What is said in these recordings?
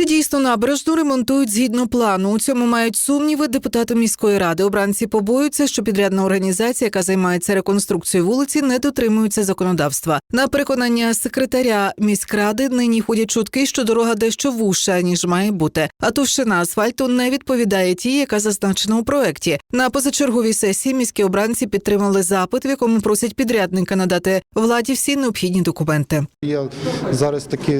Чи дійсно набережну ремонтують згідно плану? У цьому мають сумніви депутати міської ради. Обранці побоюються, що підрядна організація, яка займається реконструкцією вулиці, не дотримується законодавства. На переконання секретаря міськради нині ходять чутки, що дорога дещо вужча, ніж має бути. А товщина асфальту не відповідає тій, яка зазначена у проекті. На позачерговій сесії міські обранці підтримали запит, в якому просять підрядника надати владі всі необхідні документи. Є зараз такі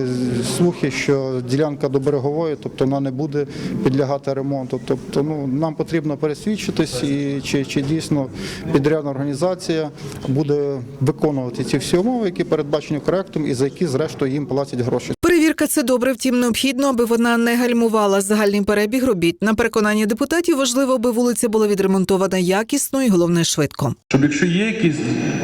слухи, що ділянка до берегової, тобто вона не буде підлягати ремонту. Тобто, ну нам потрібно пересвідчитись, і чи, чи дійсно підрядна організація буде виконувати ці всі умови, які передбачені проектом, і за які зрештою їм платять гроші. Перевірка це добре, втім необхідно, аби вона не гальмувала загальний перебіг робіт. На переконання депутатів важливо, аби вулиця була відремонтована якісно і головне швидко. Щоб якщо є якісь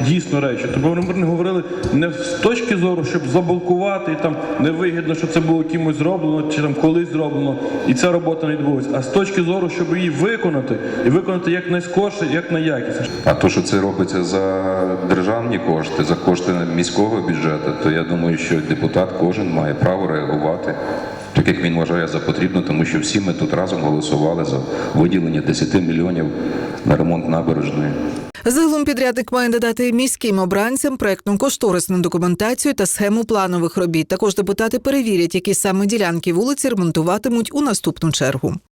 дійсно речі, то ми не говорили не з точки зору, щоб заблокувати і там невигідно, що це було кимось зроблено чи там колись зроблено, і ця робота не відбулася, а з точки зору, щоб її виконати і виконати як найскорше, як найякісніше. А то, що це робиться за державні кошти, за кошти міського бюджету, то я думаю, що депутат кожен має реагувати. Так як він вважає за потрібно, тому що всі ми тут разом голосували за виділення 10 мільйонів на ремонт набережної. Загалом підрядник має надати міським обранцям проектну кошторисну документацію та схему планових робіт. Також депутати перевірять, які саме ділянки вулиці ремонтуватимуть у наступну чергу.